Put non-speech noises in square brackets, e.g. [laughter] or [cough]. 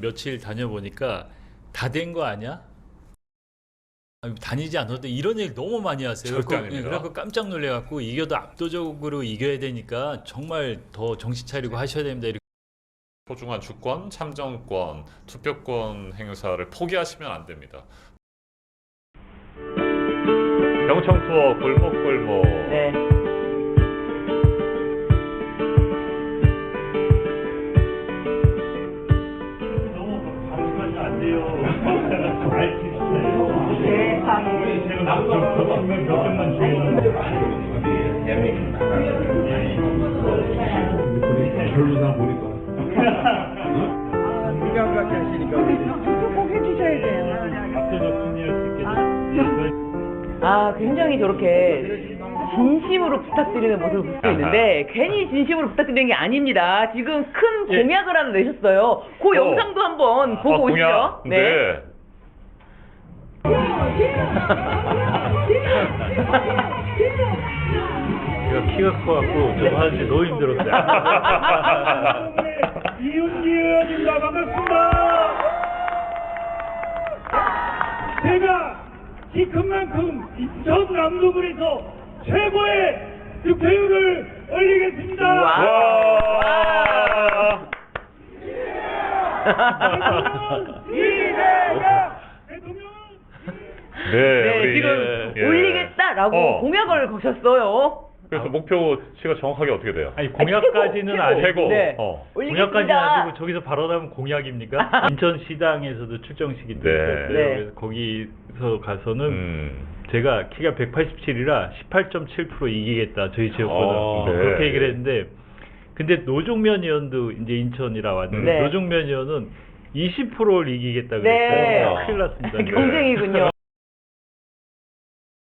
며칠 다녀보니까 다 된 거 아니야? 아니, 다니지 않아도 이런 얘기 너무 많이 하세요. 절대 그래갖고- 아닙니다. 그래갖고 깜짝 놀래갖고 이겨도 압도적으로 이겨야 되니까 정말 더 정신 차리고 하셔야 됩니다. 이렇게 소중한 주권, 참정권, 투표권 행사를 포기하시면 안 됩니다. 경청 투어 골목골목 네. 세상에. 제가 몇 점만 보니까 민감하게 하시니까 꼭 해주셔야 돼요. 수 아, 굉장히 저렇게 진심으로 부탁드리는 모습을 볼 수 있는데 괜히 진심으로 부탁드리는 게 아닙니다. 지금 큰 예. 공약을 하나 내셨어요. 그 영상도 한번 보고 아, 오시죠. 공약. 네. 제가 키가 커갖고 좀 하는데 너무 힘들었어요. [laughs] 이윤기 의원입니다. 반갑습니다. 제가 키 큰 만큼 인천 남도군에서 최고의 득표율을 올리겠습니다. 와. [laughs] 네, 네, 우리, 지금 예. 올리겠다라고 어. 공약을 거셨어요. 그래서 목표치가 정확하게 어떻게 돼요? 아니 공약까지는 최고, 아니고 최고. 네. 어. 공약까지는 올리겠습니다. 아니고 저기서 바로 나면 공약입니까? [laughs] 인천 시당에서도 출정식이 네. 있었어요. 네. 그래서 거기서 가서는 음. 제가 키가 187이라 18.7% 이기겠다 저희 지역보다 아, 네. 그렇게 얘기를 했는데 근데 노종면 의원도 이제 인천이라 왔는데 네. 노종면 의원은 20%를 이기겠다 네. 그랬어요. 큰일 났습니다. [laughs] 경쟁이군요.